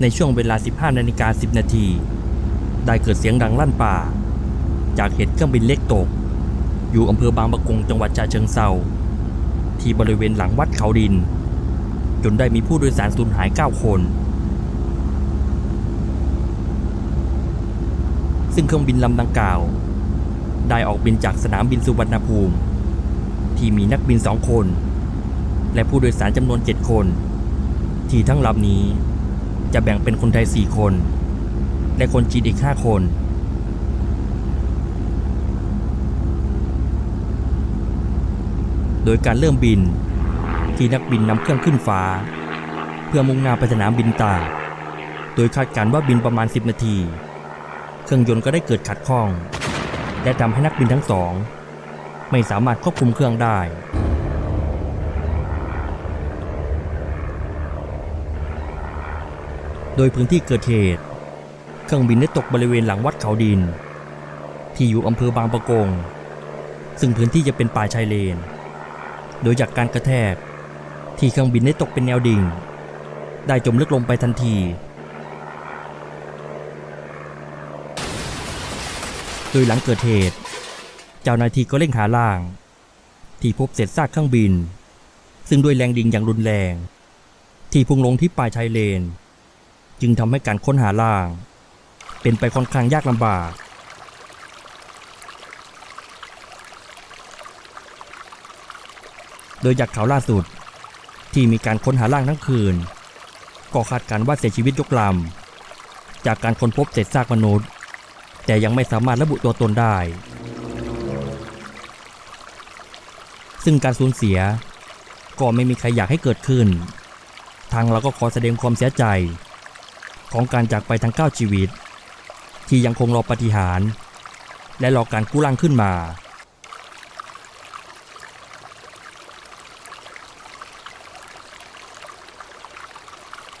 ในช่วงเวลา 15นาฬิกา10 นาที ได้เกิดเสียงดังลั่นป่า จากเหตุเครื่องบินเล็กตก อยู่อำเภอบางปะกงจังหวัดฉะเชิงเซาที่บริเวณหลังวัดเขาดิน จนได้มีผู้โดยสารสูญหาย 9 คน ซึ่งเครื่องบินลำดังกล่าว ได้ออกบินจากสนามบินสุวรรณภูมิ ที่มีนักบินสองคน และผู้โดยสารจำนวน 7 คน ที่ทั้งลำนี้ จะแบ่งเป็นคนไทย 4 คน และคนจีนอีก 5 คนโดยการเริ่มบิน ที่นักบินนำเครื่องขึ้นฟ้า เพื่อมุ่งหน้าไปสนามบินตา โดยคาดการณ์ว่าบินประมาณ 10 นาที เครื่องยนต์ก็ได้เกิดขัดข้อง และทำให้นักบินทั้งสอง ไม่สามารถควบคุมเครื่องได้ โดยพื้นที่เกิดเหตุ เครื่องบินได้ตกบริเวณหลังวัดเขาดิน ที่อยู่อำเภอบางปะกง ซึ่งพื้นที่จะเป็นป่าชายเลน โดยจากการกระแทกที่เครื่องบินได้ตกเป็นแนวดิ่ง ได้จมลึกลงไปทันที โดยหลังเกิดเหตุ เจ้าหน้าที่ก็เร่งหาล่าง ที่พบเศษซากเครื่องบิน ซึ่งด้วยแรงดิ่งอย่างรุนแรง ที่พุ่งลงที่ปลายชายเลน จึงทำให้การค้นหาล่าง เป็นไปค่อนข้างยากลำบาก โดยจากข่าวล่าสุด ที่มีการค้นหาร่างทั้งคืน ก็คาดการว่าเสียชีวิตยกลำจากการค้นพบเศษซากมนุษย์ แต่ยังไม่สามารถระบุตัวตนได้ ซึ่งการสูญเสียก็ไม่มีใครอยากให้เกิดขึ้น ทางเราก็ขอแสดงความเสียใจ ของการจากไปทั้ง 9 ชีวิต ที่ยังคงรอปฏิหาร และรอการกู้ร่างขึ้นมา